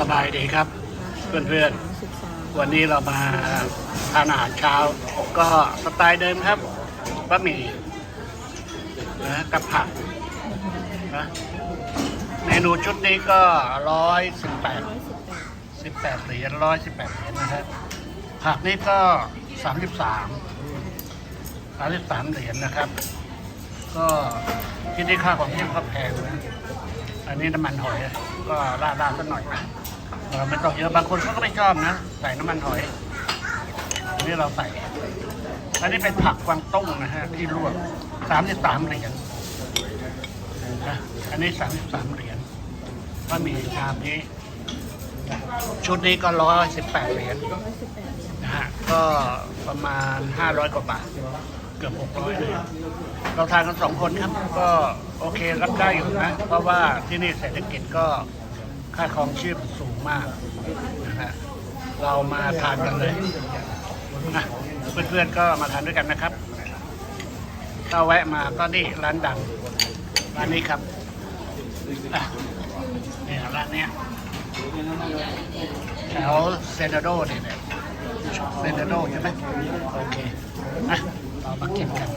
สบายดีครับ เพื่อนๆ วันนี้เรามาทานอาหารเช้า ก็สไตล์เดิมครับบะหมี่นะกับผักนะเมนูชุดนี้ก็ร้อยสิบแปดสิบแปดเหรียญร้อยสิบแปดเหรียญนะครับ ผักนี่ก็สามสิบสามสามสิบสามเหรียญนะครับ ก็ที่นี่ค่าของชีพก็แพงนะอันนี้น้ำมันหอยก็ราดราดสักหน่อยนะเออ ไม่ต้องเยอะบางคนเขาก็ไม่ชอบนะ ใส่น้ำมันหอยอันนี้เราใส่ อันนี้เป็นผักกวางตุ้งนะฮะ ที่ลวกสามสิบสามเหรียญนะอันนี้สามสิบสามเหรียญก็มีชามนี้ ชุดนี้ก็ร้อยสิบแปดเหรียญนะฮะก็ประมาณห้าร้อยกว่าบาทเกือบหกร้อยเลยเราทานกันสองคนครับ ก็โอเครับได้อยู่นะ เพราะว่าที่นี่เศรษฐกิจก็ ค่าครองชีพสูงมากนะฮะเรามาทานกันเลยนะเพื่อนๆก็มาทานด้วยกันนะครับ ถ้าแวะมาก็นี่ร้านดังร้านนี้ครับอะเนี่ยร้านเนี้ยแถวเซนโดนี่เนี่ยเซนโดใช่ไหมโอเคนะเรามากินกัน